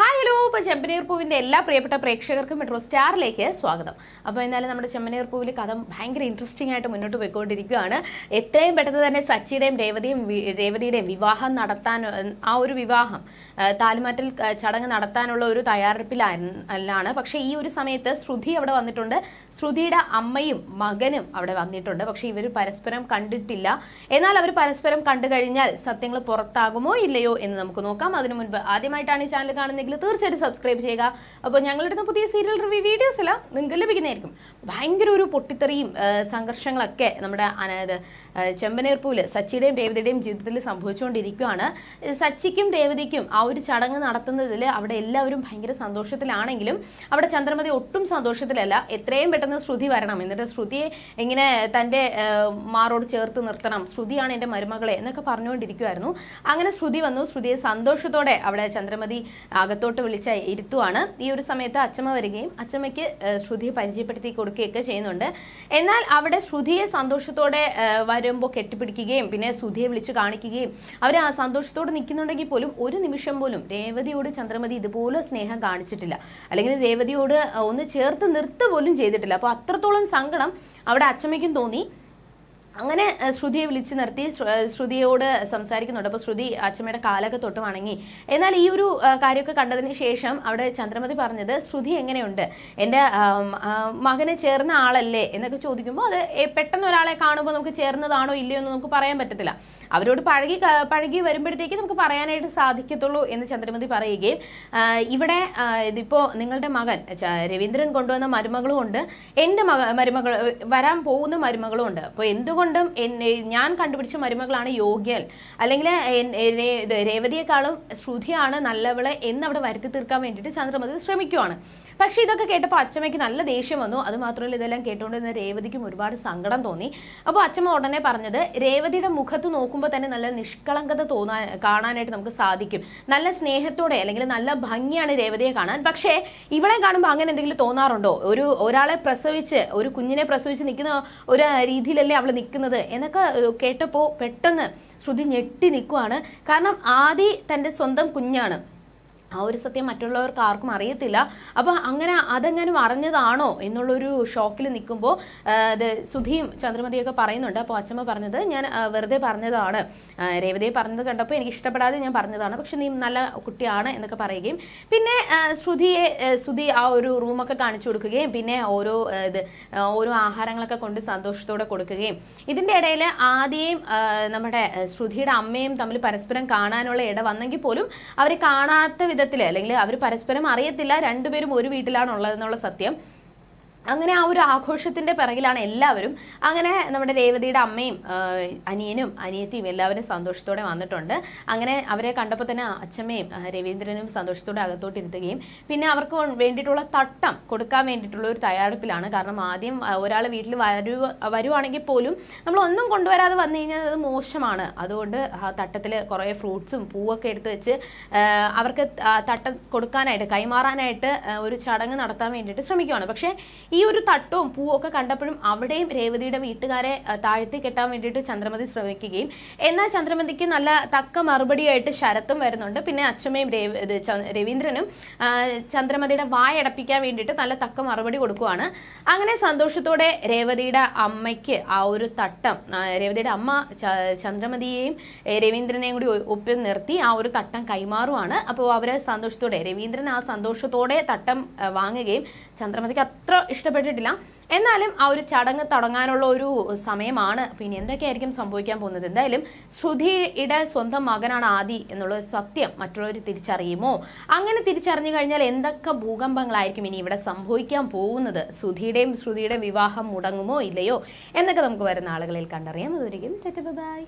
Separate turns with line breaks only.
Hi hello ഇപ്പോൾ ചെമ്പനീർ പൂവിന്റെ എല്ലാ പ്രിയപ്പെട്ട പ്രേക്ഷകർക്കും മെട്രോ സ്റ്റാറിലേക്ക് സ്വാഗതം. അപ്പോൾ എന്നാലും നമ്മുടെ ചെമ്പനീർ പൂവിൽ കഥ ഭയങ്കര ഇൻട്രസ്റ്റിംഗ് ആയിട്ട് മുന്നോട്ട് പോയിക്കൊണ്ടിരിക്കുകയാണ്. എത്രയും പെട്ടെന്ന് തന്നെ സച്ചിയുടെയും രേവതിയും രേവതിയുടെയും വിവാഹം നടത്താൻ ആ ഒരു വിവാഹം താലിമാറ്റൽ ചടങ്ങ് നടത്താനുള്ള ഒരു തയ്യാറെടുപ്പിലാണ് പക്ഷേ ഈ ഒരു സമയത്ത് ശ്രുതി അവിടെ വന്നിട്ടുണ്ട്. ശ്രുതിയുടെ അമ്മയും മകനും അവിടെ വന്നിട്ടുണ്ട്. പക്ഷേ ഇവർ പരസ്പരം കണ്ടിട്ടില്ല. എന്നാൽ അവർ പരസ്പരം കണ്ടു കഴിഞ്ഞാൽ സത്യങ്ങൾ പുറത്താകുമോ ഇല്ലയോ എന്ന് നമുക്ക് നോക്കാം. അതിനു മുൻപ് ആദ്യമായിട്ടാണ് ഈ ചാനൽ കാണുന്നതെങ്കിൽ തീർച്ചയായിട്ടും സബ്സ്ക്രൈബ് ചെയ്യുക. അപ്പോൾ ഞങ്ങളുടെ പുതിയ സീരിയൽ റിവ്യൂ വീഡിയോസ് എല്ലാം നിങ്ങൾക്ക് ലഭിക്കുന്നതായിരിക്കും. ഭയങ്കര ഒരു പൊട്ടിത്തെറിയും സംഘർഷങ്ങളൊക്കെ നമ്മുടെ അനായത് ചെമ്പനേർപ്പൂവിൽ സച്ചിയുടെയും രേവതിയുടെയും ജീവിതത്തിൽ സംഭവിച്ചുകൊണ്ടിരിക്കുകയാണ്. സച്ചിക്കും രേവതിക്കും ആ ഒരു ചടങ്ങ് നടത്തുന്നതിൽ അവിടെ എല്ലാവരും ഭയങ്കര സന്തോഷത്തിലാണെങ്കിലും അവിടെ ചന്ദ്രമതി ഒട്ടും സന്തോഷത്തിലല്ല. എത്രയും പെട്ടെന്ന് ശ്രുതി വരണം. എന്നിട്ട് ശ്രുതിയെ ഇങ്ങനെ തന്റെ മാറോട് ചേർത്ത് നിർത്തണം. ശ്രുതിയാണ് എന്റെ മരുമകളെ എന്നൊക്കെ പറഞ്ഞുകൊണ്ടിരിക്കുമായിരുന്നു അങ്ങനെ ശ്രുതി വന്നു. ശ്രുതിയെ സന്തോഷത്തോടെ അവിടെ ചന്ദ്രമതി അകത്തോട്ട് വിളിച്ച് ഇരുത്തുവാണ്. ഈ ഒരു സമയത്ത് അച്ചമ്മ വരികയും അച്ചമ്മയ്ക്ക് ശ്രുതിയെ പരിചയപ്പെടുത്തി കൊടുക്കുകയൊക്കെ ചെയ്യുന്നുണ്ട്. എന്നാൽ അവിടെ ശ്രുതിയെ സന്തോഷത്തോടെ വരുമ്പോൾ കെട്ടിപ്പിടിക്കുകയും പിന്നെ ശ്രുതിയെ വിളിച്ച് കാണിക്കുകയും അവർ ആ സന്തോഷത്തോടെ നിൽക്കുന്നുണ്ടെങ്കിൽ പോലും ഒരു നിമിഷം പോലും രേവതിയോട് ചന്ദ്രമതി ഇതുപോലെ സ്നേഹം കാണിച്ചിട്ടില്ല. അല്ലെങ്കിൽ രേവതിയോട് ഒന്ന് ചേർത്ത് നിർത്ത പോലും ചെയ്തിട്ടില്ല. അപ്പോൾ അത്രത്തോളം സങ്കടം അവിടെ അച്ചമ്മയ്ക്കും തോന്നി. അങ്ങനെ ശ്രുതിയെ വിളിച്ചു നിർത്തി. ശ്രുതിയോട് സംസാരിക്കുന്നുണ്ട്. അപ്പോൾ ശ്രുതി അച്ഛമ്മയുടെ കാലൊക്കെ തൊട്ട് വണങ്ങി. എന്നാൽ ഈ ഒരു കാര്യമൊക്കെ കണ്ടതിന് ശേഷം അവിടെ ചന്ദ്രമതി പറഞ്ഞത് ശ്രുതി എങ്ങനെയുണ്ട്? എന്റെ മകനെ ചേർന്ന ആളല്ലേ എന്നൊക്കെ ചോദിക്കുമ്പോൾ അത് പെട്ടെന്ന് ഒരാളെ കാണുമ്പോൾ നമുക്ക് ചേർന്നതാണോ ഇല്ലയോ എന്ന് നമുക്ക് പറയാൻ പറ്റത്തില്ല. അവരോട് പഴകി പഴകി വരുമ്പോഴത്തേക്ക് നമുക്ക് പറയാനായിട്ട് സാധിക്കത്തുള്ളൂ എന്ന് ചന്ദ്രമതി പറയുകയും ഇവിടെ ഇതിപ്പോ നിങ്ങളുടെ മകൻ രവീന്ദ്രൻ കൊണ്ടുവന്ന മരുമകളും ഉണ്ട്. മക മരുമകൾ വരാൻ പോകുന്ന മരുമകളും ഉണ്ട്. അപ്പോൾ എന്തുകൊണ്ടും എന്നെ ഞാൻ കണ്ടുപിടിച്ച മരുമകളാണ് യോഗ്യൽ. അല്ലെങ്കിൽ രേവതിയെക്കാളും ശ്രുതിയാണ് നല്ലവൾ എന്ന് അവിടെ വരുത്തി തീർക്കാൻ വേണ്ടിയിട്ട് ചന്ദ്രമതി ശ്രമിക്കുവാണ്. പക്ഷെ ഇതൊക്കെ കേട്ടപ്പോൾ അച്ചമ്മയ്ക്ക് നല്ല ദേഷ്യം വന്നു. അത് മാത്രമല്ല ഇതെല്ലാം കേട്ടുകൊണ്ടിരുന്ന രേവതിക്കും ഒരുപാട് സങ്കടം തോന്നി. അപ്പോൾ അച്ചമ്മ ഉടനെ പറഞ്ഞത് രേവതിയുടെ മുഖത്ത് നോക്കുമ്പോൾ തന്നെ നല്ല നിഷ്കളങ്കത തോന്നാൻ കാണാനായിട്ട് നമുക്ക് സാധിക്കും. നല്ല സ്നേഹത്തോടെ അല്ലെങ്കിൽ നല്ല ഭംഗിയാണ് രേവതിയെ കാണാൻ. പക്ഷേ ഇവളെ കാണുമ്പോൾ അങ്ങനെ എന്തെങ്കിലും തോന്നാറുണ്ടോ? ഒരു ഒരാളെ പ്രസവിച്ച് ഒരു കുഞ്ഞിനെ പ്രസവിച്ച് നിൽക്കുന്ന ഒരു രീതിയിലല്ലേ അവൾ നിൽക്കുന്നത്? എന്നൊക്കെ കേട്ടപ്പോൾ പെട്ടെന്ന് ശ്രുതി ഞെട്ടി നിൽക്കുവാണ്. കാരണം ആദി തന്റെ സ്വന്തം കുഞ്ഞാണ്. ആ ഒരു സത്യം മറ്റുള്ളവർക്ക് ആർക്കും അറിയത്തില്ല. അപ്പോൾ അങ്ങനെ അതെങ്ങനെ അറിഞ്ഞതാണോ എന്നുള്ളൊരു ഷോക്കിൽ നിൽക്കുമ്പോൾ ഇത് സുധിയും ചന്ദ്രമതിയൊക്കെ പറയുന്നുണ്ട്. അപ്പോൾ അച്ഛമ്മ പറഞ്ഞത് ഞാൻ വെറുതെ പറഞ്ഞതാണ്. രേവതിയെ പറഞ്ഞത് കണ്ടപ്പോൾ എനിക്ക് ഇഷ്ടപ്പെടാതെ ഞാൻ പറഞ്ഞതാണ്. പക്ഷെ നീ നല്ല കുട്ടിയാണ് എന്നൊക്കെ പറയുകയും പിന്നെ ശ്രുതിയെ ശ്രുതി ആ ഒരു റൂമൊക്കെ കാണിച്ചു കൊടുക്കുകയും പിന്നെ ഓരോ ഇത് ഓരോ ആഹാരങ്ങളൊക്കെ കൊണ്ട് സന്തോഷത്തോടെ കൊടുക്കുകയും. ഇതിന്റെ ഇടയിൽ ആദ്യം നമ്മുടെ ശ്രുതിയുടെ അമ്മയും തമ്മിൽ പരസ്പരം കാണാനുള്ള ഇട വന്നെങ്കിൽ പോലും അവർ കാണാത്ത വിധത്തിൽ അല്ലെങ്കിൽ അവർ പരസ്പരം അറിയത്തില്ല രണ്ടുപേരും ഒരു വീട്ടിലാണുള്ളതെന്നുള്ള സത്യം. അങ്ങനെ ആ ഒരു ആഘോഷത്തിന്റെ പിറകിലാണ് എല്ലാവരും. അങ്ങനെ നമ്മുടെ രേവതിയുടെ അമ്മയും അനിയനും അനിയത്തിയും എല്ലാവരും സന്തോഷത്തോടെ വന്നിട്ടുണ്ട്. അങ്ങനെ അവരെ കണ്ടപ്പോൾ തന്നെ അച്ഛമ്മയും രവീന്ദ്രനും സന്തോഷത്തോടെ അകത്തോട്ടിരുത്തുകയും പിന്നെ അവർക്ക് വേണ്ടിയിട്ടുള്ള തട്ടം കൊടുക്കാൻ വേണ്ടിയിട്ടുള്ള ഒരു തയ്യാറെടുപ്പിലാണ്. കാരണം ആദ്യം ഒരാൾ വീട്ടിൽ വരു വരുവാണെങ്കിൽ പോലും നമ്മൾ ഒന്നും കൊണ്ടുവരാതെ വന്നു കഴിഞ്ഞാൽ അത് മോശമാണ്. അതുകൊണ്ട് ആ തട്ടത്തിൽ കുറേ ഫ്രൂട്ട്സും പൂവൊക്കെ എടുത്ത് വെച്ച് അവർക്ക് തട്ടം കൊടുക്കാനായിട്ട് കൈമാറാനായിട്ട് ഒരു ചടങ്ങ് നടത്താൻ വേണ്ടിയിട്ട് ശ്രമിക്കുകയാണ് പക്ഷേ ഈ ഒരു തട്ടവും പൂവും ഒക്കെ കണ്ടപ്പോഴും അവിടെയും രേവതിയുടെ വീട്ടുകാരെ താഴ്ത്തി കെട്ടാൻ വേണ്ടിയിട്ട് ചന്ദ്രമതി ശ്രമിക്കുകയും. എന്നാൽ ചന്ദ്രമതിക്ക് നല്ല തക്ക മറുപടിയായിട്ട് ശരത്തും വരുന്നുണ്ട്. പിന്നെ അച്ഛമ്മയും രവീന്ദ്രനും ചന്ദ്രമതിയുടെ വായടപ്പിക്കാൻ വേണ്ടിയിട്ട് നല്ല തക്ക മറുപടി കൊടുക്കുവാണ്. അങ്ങനെ സന്തോഷത്തോടെ രേവതിയുടെ അമ്മയ്ക്ക് ആ ഒരു തട്ടം രേവതിയുടെ അമ്മ ചന്ദ്രമതിയെയും രവീന്ദ്രനെയും കൂടി ഒപ്പി നിർത്തി ആ ഒരു തട്ടം കൈമാറുവാണ്. അപ്പോൾ അവരെ സന്തോഷത്തോടെ രവീന്ദ്രൻ ആ സന്തോഷത്തോടെ തട്ടം വാങ്ങുകയും ചന്ദ്രമതിക്ക് അത്ര ഇഷ്ടപ്പെട്ടിട്ടില്ല. എന്നാലും ആ ഒരു ചടങ്ങ് തുടങ്ങാനുള്ള ഒരു സമയമാണ്. പിന്നെ എന്തൊക്കെയായിരിക്കും സംഭവിക്കാൻ പോകുന്നത്? എന്തായാലും ശ്രുതിയുടെ സ്വന്തം മകനാണ് ആദി എന്നുള്ള സത്യം മറ്റുള്ളവർ തിരിച്ചറിയുമോ? അങ്ങനെ തിരിച്ചറിഞ്ഞു കഴിഞ്ഞാൽ എന്തൊക്കെ ഭൂകമ്പങ്ങളായിരിക്കും ഇനി ഇവിടെ സംഭവിക്കാൻ പോകുന്നത്? ശ്രുതിയുടെയും ശ്രുതിയുടെയും വിവാഹം മുടങ്ങുമോ ഇല്ലയോ? എന്നൊക്കെ നമുക്ക് വരുന്ന ആളുകളിൽ കണ്ടറിയാം. അതൊരിക്കും ബൈ.